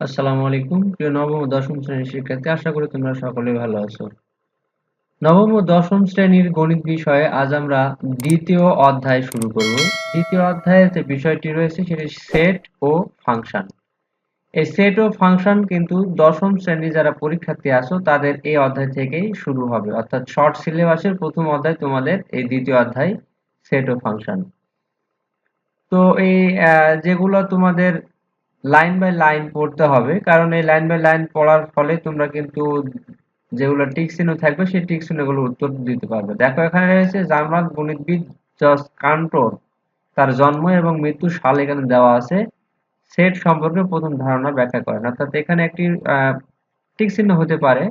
আসসালামু আলাইকুম। প্রিয় নবম ও দশম শ্রেণির শিক্ষার্থী, আশা করি তোমরা সকলে ভালো আছো। নবম ও দশম শ্রেণির গণিত বিষয়ে আজ আমরা দ্বিতীয় অধ্যায় শুরু করব। দ্বিতীয় অধ্যায়ে যে বিষয়টি রয়েছে, সেটি সেট ও ফাংশন। এই সেট ও ফাংশন কিন্তু দশম শ্রেণি যারা পরীক্ষার্থী আছো, তাদের এই অধ্যায় থেকেই শুরু হবে। অর্থাৎ শর্ট সিলেবাসের প্রথম অধ্যায় তোমাদের এই দ্বিতীয় অধ্যায় সেট ও ফাংশন। তো এই যেগুলো তোমাদের লাইন বাই লাইন পড়তে হবে। কারণ এই লাইন বাই লাইন পড়ার ফলে তোমরা কিন্তু যেগুলো টিক চিহ্ন থাকবে, সেই টিক চিহ্নগুলো উত্তর দিতে পারবে। দেখো এখানে রয়েছে জার্মান গণিতবিদ জস কান্টোর তার জন্ম এবং মৃত্যু সাল এখানে দেওয়া আছে। সেট সম্পর্কে প্রথম ধারণা ব্যাখ্যা করেন। অর্থাৎ এখানে একটি টিক চিহ্ন হতে পারে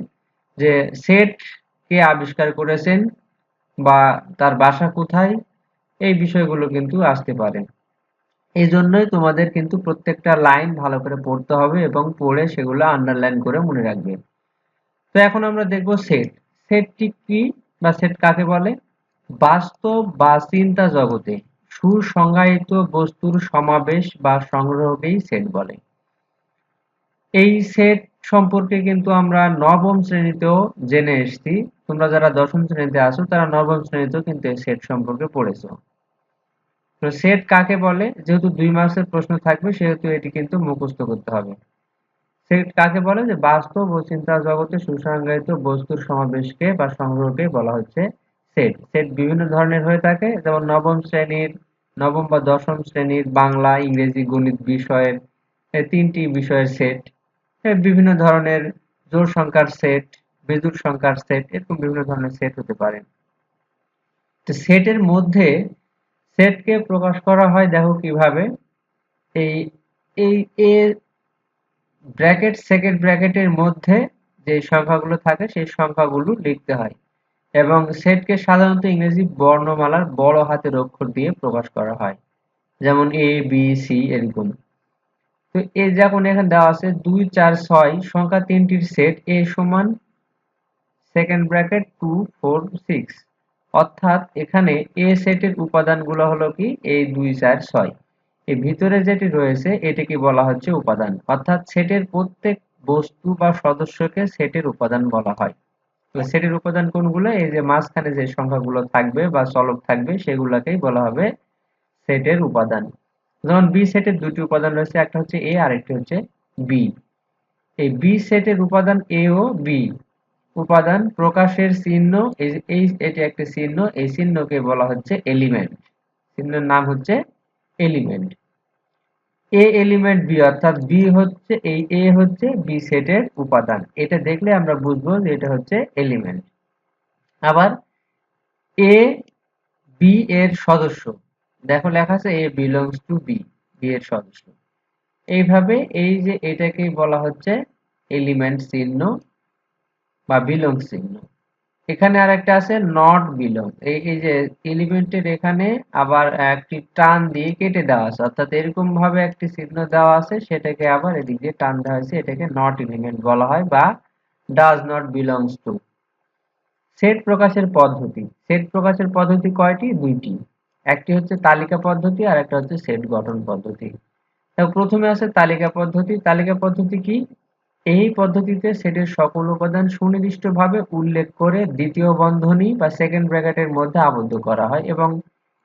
যে সেট কে আবিষ্কার করেছেন বা তার বাসা কোথায়, এই বিষয়গুলো কিন্তু আসতে পারে। এই জন্যই তোমাদের কিন্তু প্রত্যেকটা লাইন ভালো করে পড়তে হবে এবং পড়ে সেগুলো আন্ডারলাইন করে মনে রাখবে। তো এখন আমরা দেখব সেট সেটটি কি বা সেট কাকে বলে? বাস্তব বা চিন্তা জগতে সুসংজ্ঞায়িত বস্তুর সমাবেশ বা সংগ্রহকেই সেট বলে। এই সেট সম্পর্কে কিন্তু আমরা নবম শ্রেণীতেও জেনে এসছি। তোমরা যারা দশম শ্রেণীতে আসো তারা নবম শ্রেণীতেও কিন্তু এই সেট সম্পর্কে পড়েছো। তো সেট কাকে বলে? যেহেতু দুই মাসের প্রশ্ন থাকবে, সেহেতু এটি কিন্তু মুখস্থ করতে হবে। সেট কাকে বলে? যে বাস্তব ও চিন্তা জগতে সুসংজ্ঞায়িত বস্তুর সমাবেশকে বা সংগ্রহকে বলা হচ্ছে সেট সেট বিভিন্ন ধরনের হয়ে থাকে, যেমন নবম শ্রেণির, নবম বা দশম শ্রেণির বাংলা, ইংরেজি, গণিত বিষয়ের তিনটি বিষয়ের সেট বিভিন্ন ধরনের জোর সংখ্যার সেট বিজুর সংখ্যার সেট এরকম বিভিন্ন ধরনের সেট হতে পারে। তো সেটের মধ্যে সেটকে প্রকাশ করা হয়, দেখো কীভাবে। এই এই, এ ব্র্যাকেট, সেকেন্ড ব্র্যাকেটের মধ্যে যে সংখ্যাগুলো থাকে, সেই সংখ্যাগুলো লিখতে হয় এবং সেটকে সাধারণত ইংরেজি বর্ণমালার বড় হাতের অক্ষর দিয়ে প্রকাশ করা হয়। যেমন এ বি সি এরকম। তো এ যেমন এখানে দেওয়া আছে, দুই, চার, ছয়, সংখ্যা তিনটির সেট এ সমান second bracket two four six অর্থাৎ এখানে এ সেটের উপাদানগুলো হলো কি? এই দুই চার ছয়। এই ভিতরে যেটি রয়েছে, এটিকে বলা হচ্ছে উপাদান। অর্থাৎ সেটের প্রত্যেক বস্তু বা সদস্যকে সেটের উপাদান বলা হয়। সেটের উপাদান কোনগুলো? এই যে মাঝখানে যে সংখ্যাগুলো থাকবে বা চলক থাকবে, সেগুলোকেই বলা হবে সেটের উপাদান। যেমন বি সেটের দুটি উপাদান রয়েছে, একটা হচ্ছে এ আর একটি হচ্ছে বি এই বি সেটের উপাদান এ ও বি উপাদান প্রকাশের চিহ্ন, এই এটি একটি চিহ্ন, এই চিহ্নকে বলা হচ্ছে এলিমেন্ট চিহ্নের নাম হচ্ছে এলিমেন্ট এ এলিমেন্ট বি অর্থাৎ বি হচ্ছে, এই এ হচ্ছে বি সেটের উপাদান। এটা দেখলে আমরা বুঝব যে এটা হচ্ছে এলিমেন্ট আবার এ বি এর সদস্য। দেখো লেখা আছে A belongs to B B এর সদস্য। এইভাবে এই যে এটাকেই বলা হচ্ছে এলিমেন্ট চিহ্ন বা বিলং চিহ্ন এখানে আর একটা আছে নট বিলং এই এই যে এলিমেন্টের এখানে আবার একটি টান দিয়ে কেটে দেওয়া আছে। অর্থাৎ এরকম ভাবে একটি চিহ্ন দেওয়া আছে, সেটাকে আবার এদিক দিয়ে টান দেওয়া হয়েছে। এটাকে নট এলিমেন্ট বলা হয় বা does not belongs to set প্রকাশের পদ্ধতি। সেট প্রকাশের পদ্ধতি কয়টি? দুইটি। একটি হচ্ছে তালিকা পদ্ধতি আর একটা হচ্ছে সেট গঠন পদ্ধতি। প্রথমে আছে তালিকা পদ্ধতি। তালিকা পদ্ধতি কি? এই পদ্ধতিতে সেটের সকল উপাদান সুনির্দিষ্টভাবে উল্লেখ করে দ্বিতীয় বন্ধনী বা সেকেন্ড ব্র্যাকেটের মধ্যে আবদ্ধ করা হয় এবং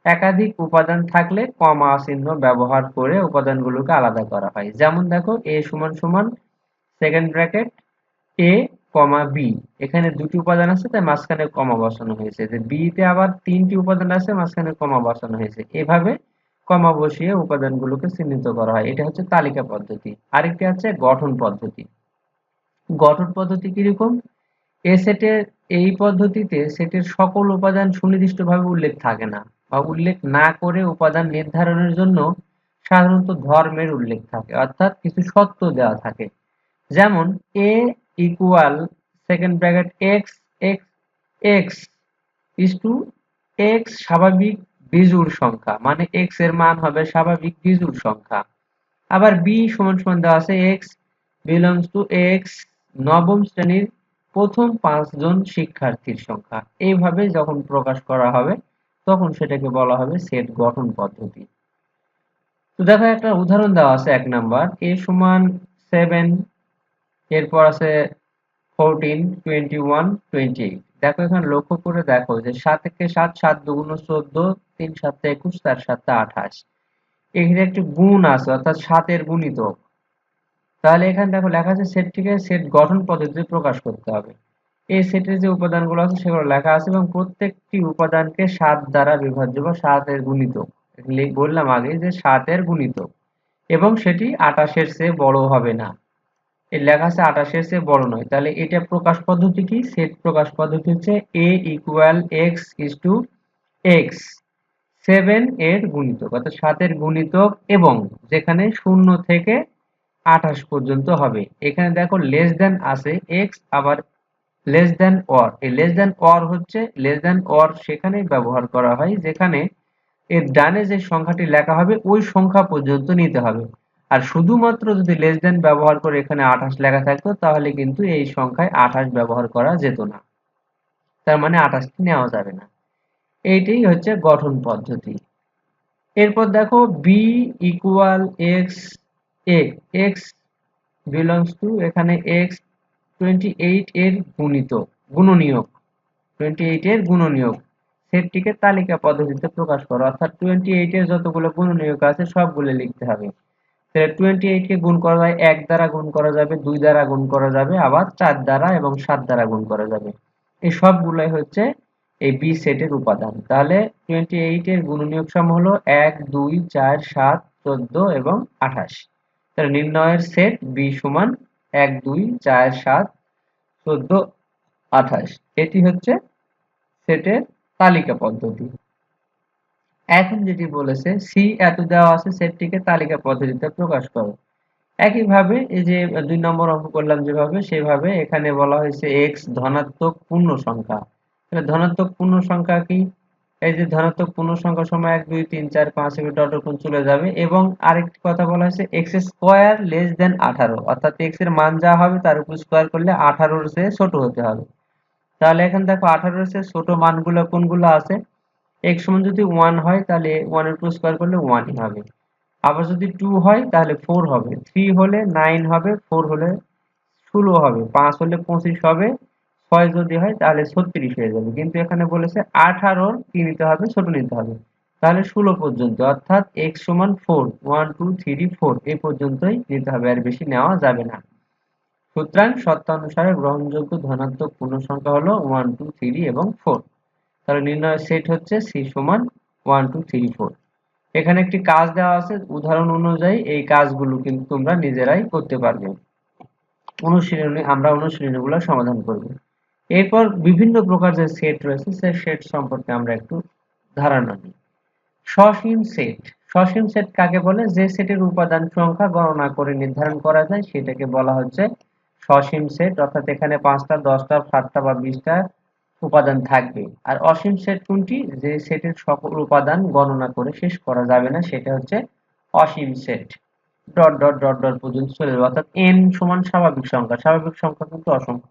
একাধিক উপাদান থাকলে কমা চিহ্ন ব্যবহার করে উপাদানগুলোকে আলাদা করা হয়। যেমন দেখো, এ সমান সমান second bracket A comma B. এখানে দুটি উপাদান আছে, তাই মাঝখানে কমা বসানো হয়েছে। যে তে আবার তিনটি উপাদান আছে, মাঝখানে কমা বসানো হয়েছে। এভাবে কমা বসিয়ে উপাদানগুলোকে চিহ্নিত করা হয়। এটা হচ্ছে তালিকা পদ্ধতি। আরেকটি আছে গঠন পদ্ধতি। গঠন পদ্ধতি কীরকম? এ সেটের এই পদ্ধতিতে সেটের সকল উপাদান সুনির্দিষ্টভাবে উল্লেখ থাকে না বা উল্লেখ না করে উপাদান নির্ধারণের জন্য সাধারণত ধর্মের উল্লেখ থাকে, অর্থাৎ কিছু সত্য দেওয়া থাকে। যেমন A equal second bracket x x x is to x স্বাভাবিক বিজুর সংখ্যা মানে এক্সের মান হবে স্বাভাবিক বিজুর সংখ্যা। আবার বি সমান সমান দেওয়া আছে এক্স বিলংস টু এক্স নবম শ্রেণির প্রথম পাঁচজন শিক্ষার্থীর সংখ্যা। এইভাবে যখন প্রকাশ করা হবে, তখন সেটাকে বলা হবে সেট গঠন পদ্ধতি। তো দেখো, একটা উদাহরণ দেওয়া আছে এক নাম্বার। এ সমান সেভেন, এরপর আছে fourteen, twenty one, twenty eight. দেখো, এখানে লক্ষ্য করে দেখো যে সাত থেকে সাত সাত দুগুণ চোদ্দ, তিন সাতটা একুশ, চার সাতটা আঠাশ। এখানে একটি গুণ আছে, অর্থাৎ সাতের গুণিতক। তাহলে এখানে দেখো লেখা আছে সেটটিকে সেট গঠন পদ্ধতিতে প্রকাশ করতে হবে। এই সেটের যে উপাদানগুলো আছে সেগুলো লেখা আছে এবং প্রত্যেকটি উপাদানকে সাত দ্বারা বিভাজ্য বা সাতের গুণিত। বললাম আগে যে সাতের গুণিত। এবং সেটি আটাশের চেয়ে বড় হবে না। এর লেখা আছে আটাশের চেয়ে বড় নয়। তাহলে এটা প্রকাশ পদ্ধতি কি? সেট প্রকাশ পদ্ধতি হচ্ছে A equal x is to x seven এর গুণিতক, অর্থাৎ সাতের গুণিতক এবং যেখানে শূন্য থেকে আঠাশ পর্যন্ত হবে। এখানে দেখো লেস দেন আছে এক্স আবার লেস দেন অর এই লেস দেন অর হচ্ছে লেস দেন অর সেখানেই ব্যবহার করা হয়, যেখানে এর ডানে যে সংখ্যাটি লেখা হবে, ওই সংখ্যা পর্যন্ত নিতে হবে। আর শুধুমাত্র যদি লেস দেন ব্যবহার করে এখানে আঠাশ লেখা থাকতো, তাহলে কিন্তু এই সংখ্যায় আঠাশ ব্যবহার করা যেত না। তার মানে আঠাশটি নেওয়া যাবে না। এইটাই হচ্ছে গঠন পদ্ধতি। এরপর দেখো B equal x A x belongs to এখানে এক্স টোয়েন্টি এইট এর গুণিত, গুণনীয়ক। টোয়েন্টি এইট এর গুণনীয়ক। সেটটিকে তালিকা পদ্ধতিতে প্রকাশ করো। অর্থাৎ টোয়েন্টি এইট এর যতগুলো গুণনীয়ক আছে, সবগুলো লিখতে হবে। টোয়েন্টি এইট কে গুণ করা যায়, এক দ্বারা গুণ করা যাবে, দুই দ্বারা গুণ করা যাবে, আবার চার দ্বারা এবং সাত দ্বারা গুণ করা যাবে। এই সবগুলোই হচ্ছে এই বি সেটের উপাদান। তাহলে টোয়েন্টি এইট এর গুণনীয়ক সম হলো এক, দুই, চার, সাত, চোদ্দ এবং আঠাশ। তাহলে নির্ণয়ের সেট বি সমান এক, দুই, চার, সাত, চোদ্দ, আঠাশ। এটি হচ্ছে সেটের তালিকা পদ্ধতি। এখন যেটি বলেছে সি এত দেওয়া আছে সেটটিকে তালিকা পদ্ধতিতে প্রকাশ করো। একইভাবে এই যে দুই নম্বর অঙ্ক করলাম যেভাবে, সেভাবে এখানে বলা হয়েছে এক্স ধনাত্মক পূর্ণ সংখ্যা। ধনাত্মক পূর্ণ সংখ্যা কি? এই যে ধনাত্মক পূর্ণ সংখ্যা সময় এক, দুই, তিন, চার, পাঁচ এগুলো ডট চলে যাবে এবং আরেকটি কথা বলা হয়েছে এক্স স্কোয়ার লেস দেন আঠারো, অর্থাৎ এক্সের মান যা হবে তার উপর স্কোয়ার করলে আঠারোর চেয়ে ছোট হতে হবে। তাহলে এখন দেখো আঠারোর চেয়ে ছোট মানগুলো কোনগুলো আছে? এক্স সমান যদি ওয়ান হয়, তাহলে ওয়ানের উপর স্কোয়ার করলে ওয়ানই হবে। আবার যদি টু হয়, তাহলে ফোর হবে। থ্রি হলে নাইন হবে ফোর হলে ষোলো হবে। পাঁচ হলে পঁচিশ হবে। ছয় যদি হয়, তাহলে ছত্রিশ হয়ে যাবে। কিন্তু এখানে বলেছে আঠারোর কি নিতে হবে? ছোট নিতে হবে। তাহলে ষোলো পর্যন্ত, অর্থাৎ এক্স সমান four one two three four এই পর্যন্তই নিতে হবে, আর বেশি নেওয়া যাবে না। সুতরাং সত্যানুসারে গ্রহণযোগ্য ধনাত্মক পূর্ণ সংখ্যা হলো ওয়ান টু থ্রি এবং ফোর তাহলে নির্ণয় সেট হচ্ছে সি সমান ওয়ান টু থ্রি ফোর এখানে একটি কাজ দেওয়া আছে, উদাহরণ অনুযায়ী এই কাজগুলো কিন্তু তোমরা নিজেরাই করতে পারবে। অনুশীলনী আমরা অনুশীলনীগুলো সমাধান করব। এরপর বিভিন্ন প্রকার যে সেট রয়েছে, সে সেট সম্পর্কে আমরা একটু ধারণা নিই। সসীম সেট সসীম সেট কাকে বলে? যে সেটের উপাদান সংখ্যা গণনা করে নির্ধারণ করা যায়, সেটাকে বলা হচ্ছে সসীম সেট অর্থাৎ এখানে পাঁচটা, দশটা, সাতটা বা বিশটা উপাদান থাকবে। আর অসীম সেট কোনটি? যে সেটের সকল উপাদান গণনা করে শেষ করা যাবে না, সেটা হচ্ছে অসীম set dot dot dot dot পর্যন্ত চলে যাবে। অর্থাৎ এন সমান স্বাভাবিক সংখ্যা। স্বাভাবিক সংখ্যা কিন্তু অসংখ্য।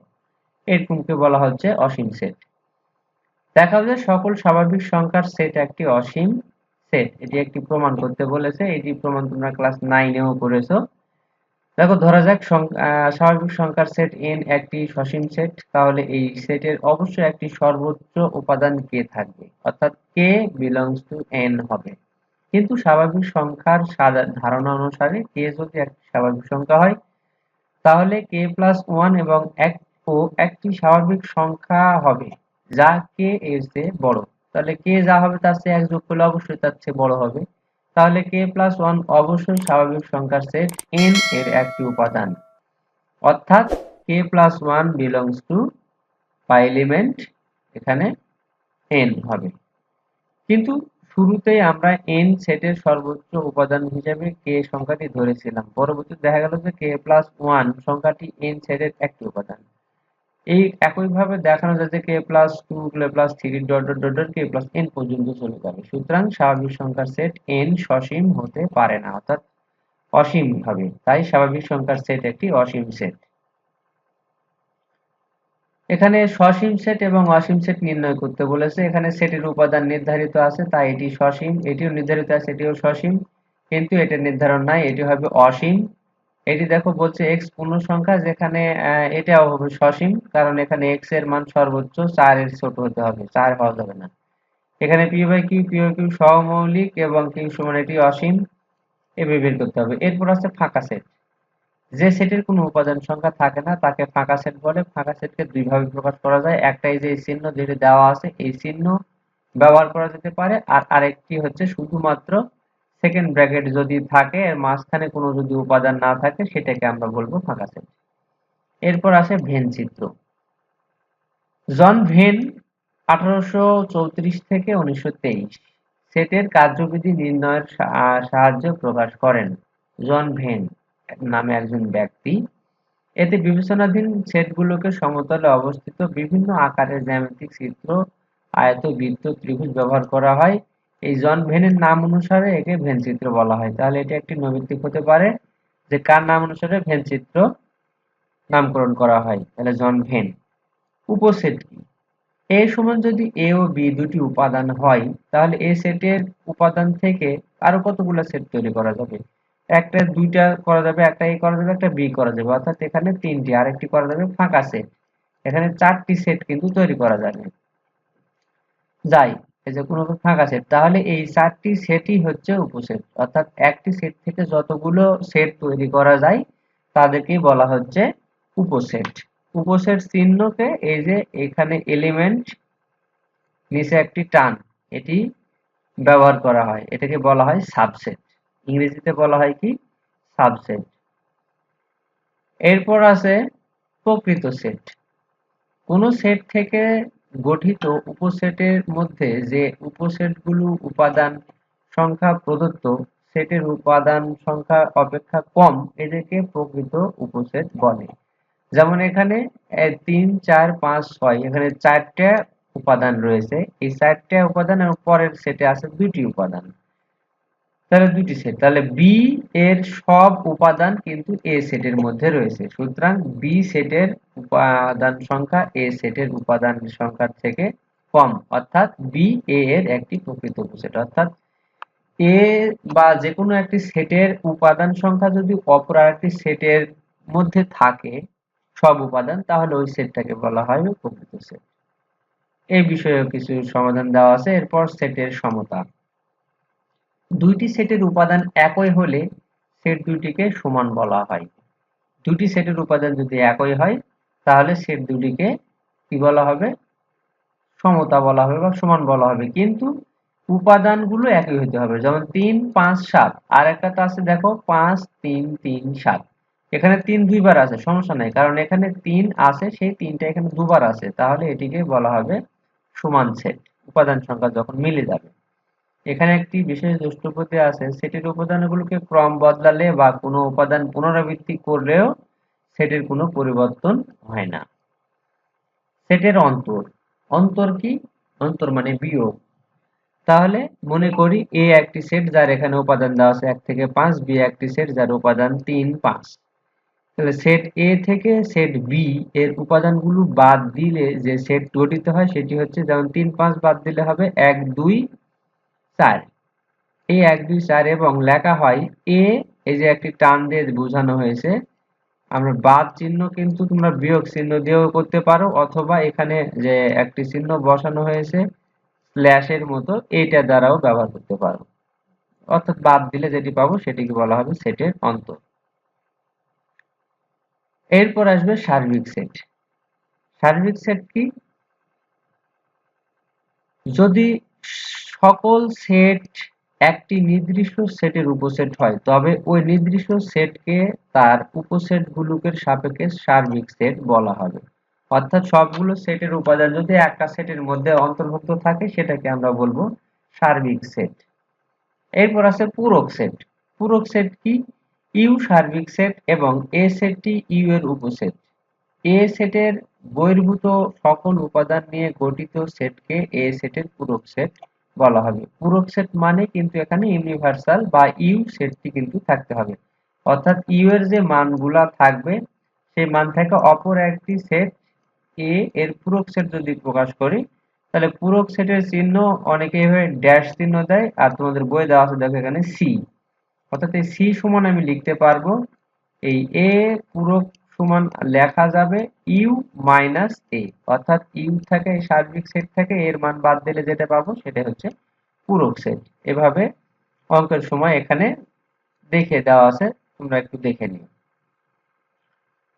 এরকমকে বলা হচ্ছে অসীম সেট দেখা যায় সকল স্বাভাবিক সংখ্যার সেট একটি অসীম সেট এটি একটি প্রমাণ করতে বলেছে, এটি প্রমাণ তোমরা ক্লাস নাইনেও করেছ। দেখো, ধরা যাক স্বাভাবিক সংখ্যার সেট এন একটি সসীম সেট তাহলে এই সেটের অবশ্যই একটি সর্বোচ্চ উপাদান কে থাকবে, অর্থাৎ কে বিলংস টু এন হবে। কিন্তু স্বাভাবিক সংখ্যার ধারণা অনুসারে কে যদি একটি স্বাভাবিক সংখ্যা হয়, তাহলে কে প্লাস ওয়ান এবং এক ও একটি স্বাভাবিক সংখ্যা হবে। যা কে এর চেয়ে বড়। তাহলে কে যা হবে তার চেয়ে এক যোগ করলে অবশ্যই তার চেয়ে বড় হবে। তাহলে কে প্লাস ওয়ান অবশ্যই স্বাভাবিক সংখ্যার সেট এন এর একটি উপাদান। অর্থাৎ K plus one belongs to বা এলিমেন্ট এখানে এন হবে। কিন্তু শুরুতেই আমরা এন সেটের সর্বোচ্চ উপাদান হিসেবে কে সংখ্যাটি ধরেছিলাম। পরবর্তীতে দেখা গেল যে কে প্লাস ওয়ান সংখ্যাটি এন সেটের একটি উপাদান। এই একইভাবে দেখানো যায় যে K plus two plus three dot dot dot dot K plus N পর্যন্ত চলে যাবে। সুতরাং স্বাভাবিক সংখ্যার সেট এন সসীম হতে পারে না, অর্থাৎ অসীম হবে। তাই স্বাভাবিক সংখ্যার সেট একটি অসীম সেট এখানে সসীম সেট এবং অসীম সেট নির্ণয় করতে বলেছে। এখানে সেটের উপাদান নির্ধারিত আছে, তাই এটি সসীম, এটিও নির্ধারিত আছে, এটিও সসীম। কিন্তু এটার নির্ধারণ নাই, এটি হবে অসীম। এটি দেখো বলছে এক্স পূর্ণ সংখ্যা, যেখানে এটাও হবে সসীম, কারণ এখানে এক্সের মান সর্বোচ্চ চার এর ছোট হতে হবে, চার হওয়া যাবে না। এখানে P by Q P Q সহমৌলিক এবং কিউ সমান এটি অসীম এভাবে বের করতে হবে। এরপর আছে ফাঁকা সেট। যে সেটের কোনো উপাদান সংখ্যা থাকে না, তাকে ফাঁকা সেট বলে। ফাঁকা সেটকে দুই ভাবে প্রকাশ করা যায়। একটাই যে চিহ্ন যেটি দেওয়া আছে, এই চিহ্ন ব্যবহার করা যেতে পারে। আর আরেকটি হচ্ছে শুধুমাত্র সেকেন্ড ব্র্যাকেট যদি থাকে, এর মাঝখানে কোনো যদি উপাদান না থাকে, সেটাকে আমরা বলব ফাঁকা সেট। এরপর আসে ভেন চিত্র। জন ভেন আঠারোশো চৌত্রিশ থেকে উনিশশো তেইশ। সেটের কার্যবিধি নির্ণয়ের সা- আহ প্রকাশ করেন জন ভেন নামে একজন ব্যক্তি। এতে বিবেচনাধীন সেটগুলোকে সমতলে অবস্থিত বিভিন্ন আকারের জ্যামিতিক চিত্র, আয়ত, বৃত্ত, ত্রিভুজ ব্যবহার করা হয়। এই জন ভেনের নাম অনুসারে একে ভেন চিত্র বলা হয়। তাহলে এটা একটি নৈমিত্তিক হতে পারে যে কার নাম অনুসারে ভেন চিত্র নামকরণ করা হয়। তাহলে জন ভেন উপসেট কি? এ সমান যদি এ ও বি দুটি উপাদান হয়, তাহলে এ সেটের উপাদান থেকে আরও কতগুলো সেট তৈরি করা যাবে? একটা দুইটা করা যাবে, একটা এ করা যাবে, একটা বি করা যাবে। অর্থাৎ এখানে তিনটি, আরেকটি করা যাবে ফাঁকা সেট। এখানে চারটি সেট কিন্তু তৈরি করা যাবে। যাই এই যে কোনো ফাঁকা সেট তাহলে এই চারটি সেটই হচ্ছে উপসেট। অর্থাৎ একটি সেট থেকে যতগুলো সেট তৈরি করা যায়, তাদেরকেই বলা হচ্ছে উপসেট। উপসেট চিহ্নকে এই যে এখানে এলিমেন্ট নিচে একটি টান, এটি ব্যবহার করা হয়। এটাকে বলা হয় সাবসেট ইংরেজিতে বলা হয় কি? সাবসেট এরপর আছে প্রকৃত সেট কোন সেট থেকে গঠিত উপসেটের মধ্যে যে উপসেটগুলো উপাদান সংখ্যা প্রদত্ত, সেটের উপাদান সংখ্যা অপেক্ষা কম এদেরকে প্রকৃত উপসেট বলে। যেমন এখানে তিন, চার, পাঁচ, ছয়, এখানে চারটা উপাদান রয়েছে। এই চারটা উপাদান এবং পরের সেটে আছে দুটি উপাদান। তাহলে দুটি সেট তাহলে বি এর সব উপাদান কিন্তু এ সেটের মধ্যে রয়েছে। সুতরাং বি সেটের উপাদান সংখ্যা এ সেটের উপাদান সংখ্যার থেকে কম, অর্থাৎ বি এ এর একটি প্রকৃত উপসেট অর্থাৎ এ বা যে কোনো একটি সেটের উপাদান সংখ্যা যদি অপর আরেকটি সেটের মধ্যে থাকে সব উপাদান, তাহলে ওই সেটটাকে বলা হয় প্রকৃত সেট এই বিষয়েও কিছু সমাধান দেওয়া আছে। এরপর সেটের সমতা। দুইটি সেটের উপাদান একই হলে সেট দুটিকে সমান বলা হয়। দুটি সেটের উপাদান যদি একই হয়, তাহলে সেট দুটিকে কি বলা হবে? সমতা বলা হবে বা সমান বলা হবে। কিন্তু উপাদানগুলো একই হতে হবে। যেমন তিন, পাঁচ, সাত। আর একটা তো আছে, দেখো, পাঁচ, তিন তিন, সাত। এখানে তিন দুইবার আছে, সমস্যা নাই। কারণ এখানে তিন আছে, সেই তিনটা এখানে দুবার আছে। তাহলে এটিকে বলা হবে সমান সেট। উপাদান সংখ্যা যখন মিলে যাবে। এখানে একটি বিশেষ দ্রষ্টব্যতে আছে। সেটির উপাদানগুলোকে ক্রম বদলালে বা কোনো উপাদান পুনরাবৃত্তি করলেও সেটের কোনো পরিবর্তন হয় না। সেটের অন্তর। অন্তর কি? অন্তর মানে বিয়োগ। তাহলে মনে করি এ একটি সেট যার এখানে উপাদান দেওয়া আছে এক থেকে পাঁচ, বি একটি সেট যার উপাদান তিন, পাঁচ। তাহলে সেট এ থেকে সেট বি এর উপাদানগুলো বাদ দিলে যে সেট গঠিত হয় সেটি হচ্ছে যেমন তিন, পাঁচ বাদ দিলে হবে এক, দুই চার। এই এক, দুই, চার এবং লেখা হয় এ। এই যে একটি টান দিয়ে বোঝানো হয়েছে, আমরা বাদ চিহ্ন কিন্তু তোমরা বিয়োগ চিহ্ন দিয়েও করতে পারো, অথবা এখানে যে একটি চিহ্ন বসানো হয়েছে স্ল্যাশের মতো, এইটা দ্বারাও ব্যবহার করতে পারো। অর্থাৎ বাদ দিলে যেটি পাবো, সেটিকে বলা হবে সেটের অন্ত এরপর আসবে সার্বিক সেট সার্বিক সেট কি? যদি সকল সেট একটি নির্দিষ্ট সেটের উপসেট হয়, তবে ওই নির্দিষ্ট সেটকে তার উপসেটগুলোকে সাপেক্ষে সার্বিক সেট বলা হবে। অর্থাৎ সবগুলো সেটের উপাদান যদি একটা সেটের মধ্যে অন্তর্ভুক্ত থাকে, সেটাকে আমরা বলব সার্বিক সেট এরপর আছে পূরক সেট পূরক সেট কি? ইউ সার্বিক সেট এবং এ সেটটি ইউ এর উপসেট। এ সেটের বহির্ভূত সকল উপাদান নিয়ে গঠিত সেটকে এ সেটের পূরক সেট বলা হবে। পূরক সেট মানে কিন্তু এখানে ইউনিভার্সাল বা ইউ সেটটি কিন্তু থাকতে হবে। অর্থাৎ ইউ এর যে মানগুলা থাকবে, সেই মান থেকে অপর একটি সেট এ এর পূরক সেট যদি প্রকাশ করি, তাহলে পূরক সেটের চিহ্ন অনেকে এভাবে ড্যাশ চিহ্ন দেয়, আর তোমাদের বই দেওয়া আছে, দেখো এখানে সি অর্থাৎ এই সি সমান আমি লিখতে পারব, এই এ পূরক সমান লেখা যাবে ইউ মাইনাস এ অর্থাৎ ইউ থেকে সার্বিক সেট থেকে এর মান বাদ দিলে যেটা পাবো সেটা হচ্ছে পূরক সেট এভাবে অঙ্কের সময় এখানে দেখে দেওয়া আছে, তোমরা একটু দেখে নিও।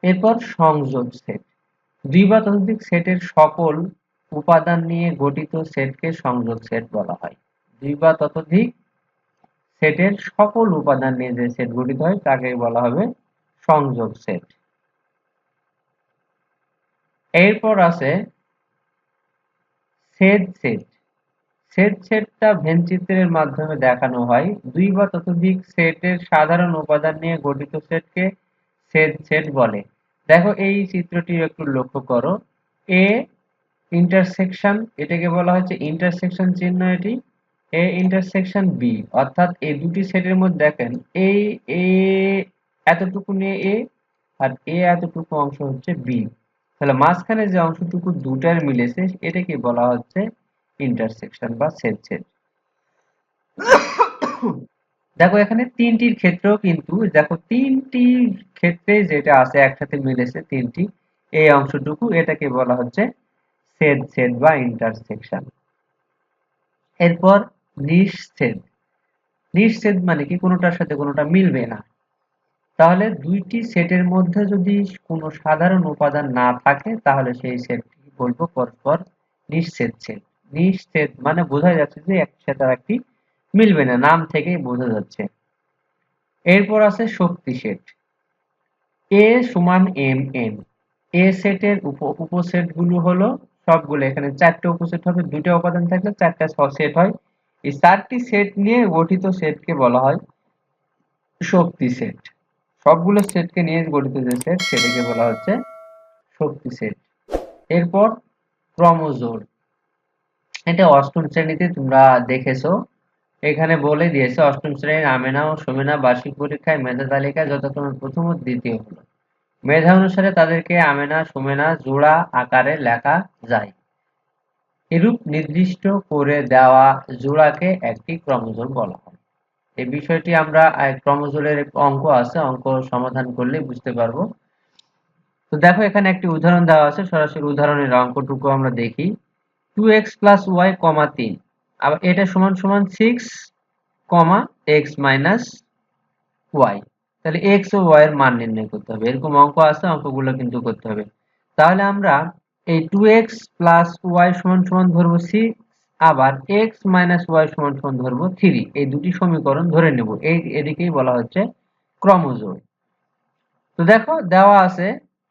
এরপর সংযোগ সেট দুই বা ততোধিক সেটের সকল উপাদান নিয়ে গঠিত সেটকে সংযোগ সেট বলা হয়। দুই বা ততোধিক সেটের সকল উপাদান নিয়ে যে সেট গঠিত হয় তাকে বলা হবে সংযোগ সেট এরপর আছে সেট সেট সেট সেটটা ভেন চিত্রের মাধ্যমে দেখানো হয়। দুই বা ততোধিক সেটের সাধারণ উপাদান নিয়ে গঠিত সেটকে সেট সেট বলে। দেখো এই চিত্রটি একটু লক্ষ্য করো। এ ইন্টারসেকশন এটাকে বলা হচ্ছে ইন্টারসেকশন চিহ্ন এটি। এ ইন্টারসেকশন বি অর্থাৎ এই দুটি সেটের মধ্যে দেখেন এই এ এতটুকু নিয়ে এ আর এ এতটুকু অংশ হচ্ছে বি তাহলে মাঝখানে যে অংশটুকু দুটার মিলেছে, এটাকে বলা হচ্ছে ইন্টারসেকশন বা সেট সেট দেখো, এখানে তিনটির ক্ষেত্রেও কিন্তু, দেখো, তিনটি ক্ষেত্রে যেটা আছে, একসাথে মিলেছে তিনটি, এই অংশটুকু এটাকে বলা হচ্ছে সেট সেট বা ইন্টারসেকশন এরপর নিঃছেদ নিঃছেদ মানে কি? কোনোটার সাথে কোনোটা মিলবে না। তাহলে দুইটি সেটের মধ্যে যদি কোনো সাধারণ উপাদান না থাকে, তাহলে সেই সেটটি বলব পরস্পর নিঃছেদ সেট। নিঃছেদ মানে বোঝা যাচ্ছে যে এক সাথে একটি মিলবে না, নাম থেকেই বোঝা যাচ্ছে। এরপর আছে শক্তি সেট। এ সমান এম এন এ সেটের উপ উপসেটগুলো হলো সবগুলো, এখানে চারটে উপসেট হবে দুটো উপাদান থাকলে চারটা সেট হয়। এই চারটি সেট নিয়ে গঠিত সেটকে বলা হয় শক্তি সেট। সবগুলো সেটকে নিয়ে গঠিত যে সেট সেটাকে বলা হচ্ছে শক্তি সেট এরপর ক্রমজোড়। এটা অষ্টম শ্রেণীতে তোমরা দেখেছ। এখানে বলে দিয়েছে, অষ্টম শ্রেণির আমেনা ও সোমেনা বার্ষিক পরীক্ষায় মেধা তালিকায় যথাক্রমে প্রথম ও দ্বিতীয় হলো। মেধা অনুসারে তাদেরকে আমেনা, সোমেনা, জোড়া আকারে লেখা যায়। এরূপ নির্দিষ্ট করে দেওয়া জোড়াকে একটি ক্রমজোড় বলা এই বিষয়টি আমরা ক্রমজোড়ের অঙ্ক আছে, অঙ্ক সমাধান করলে বুঝতে পারব। তো দেখো এখানে একটি উদাহরণ দেওয়া আছে, সরাসরি উদাহরণের অঙ্কটুকু আমরা দেখি। Two x plus y comma তিন। আবার এটা সমান সমান six comma x minus y তাহলে এক্স ও ওয়াই এর মান নির্ণয় করতে হবে। এরকম অঙ্ক আছে, অঙ্কগুলো কিন্তু করতে হবে। তাহলে আমরা এই টু এক্স প্লাস ওয়াই সমান সমান ধরবো আবার এক্স মাইনাস ওয়াই সমান সমান ধরবো থ্রি এই দুটি সমীকরণ ধরে নেব। এই এদিকেই বলা হচ্ছে ক্রমজোড় তো দেখো, দেওয়া আছে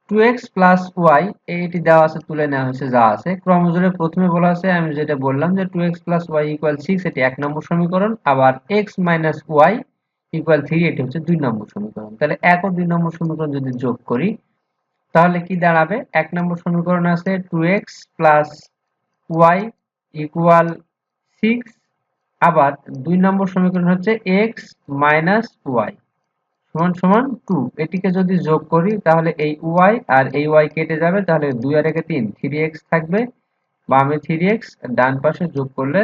টু এক্স প্লাস ওয়াই এইটি দেওয়া আছে, তুলে নেওয়া হয়েছে, যা আছে। ক্রমজোড়ে প্রথমে বলা আছে, আমি যেটা বললাম যে two x plus y equal six এটি এক নম্বর সমীকরণ। আবার x minus y equal three এটি হচ্ছে দুই নম্বর সমীকরণ। তাহলে এক ও দুই নম্বর সমীকরণ যদি যোগ করি, তাহলে কি দাঁড়াবে? এক নম্বর সমীকরণ আছে two x plus y equal six আবার দুই নম্বর সমীকরণ হচ্ছে এক্স মাইনাস ওয়াই সমান সমান টু এটিকে যদি যোগ করি তাহলে এই ওয়াই আর এই ওয়াই কেটে যাবে, তাহলে দুই আর একে তিন থ্রি এক্স থাকবে, বামে থ্রি এক্স ডান পাশে যোগ করলে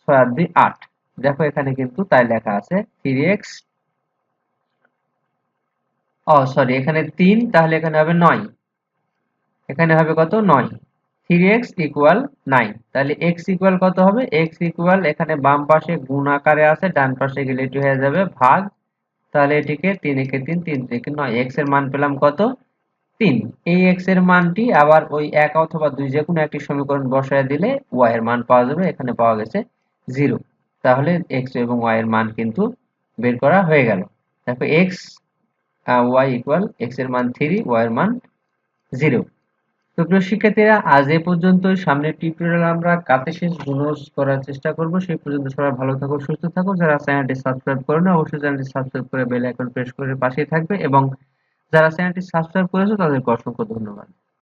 ছয় আট, দেখো এখানে কিন্তু তাই লেখা আছে থ্রি এক্স ও সরি এখানে তিন, তাহলে এখানে হবে নয়, এখানে হবে কত? নয় থ্রি এক্স ইকুয়াল নাইন তাহলে এক্স ইকুয়াল কত হবে? এক্স ইকুয়াল এখানে বাম পাশে গুণ আকারে আছে, ডান পাশে গেলে এটি হয়ে যাবে ভাগ। তাহলে এটিকে তিন একে তিন তিন থেকে নয়। এক্সের মান পেলাম কত? তিন। এই এক্সের মানটি আবার ওই এক অথবা দুই যে কোনো একটি সমীকরণ বসায় দিলে ওয়াই এর মান পাওয়া যাবে, এখানে পাওয়া গেছে জিরো তাহলে এক্স এবং ওয়াই এর মান কিন্তু বের করা হয়ে গেল। দেখো এক্স ওয়াই ইকুয়াল এক্সের মান থ্রি ওয়াই এর মান জিরো তো শিক্ষার্থীরা, আজ এ পর্যন্ত সামনের টিউটোরিয়াল আমরা কাতে শেষ গুণজ করার চেষ্টা করব। সেই পর্যন্ত সবাই ভালো থাকো, সুস্থ থাকো। যারা চ্যানেলটি সাবস্ক্রাইব করে না অবশ্যই চ্যানেলটি সাবস্ক্রাইব করে বেল আইকন প্রেস করে পাশে থাকবে এবং যারা চ্যানেলটি সাবস্ক্রাইব করেছ, তাদেরকে অসংখ্য ধন্যবাদ।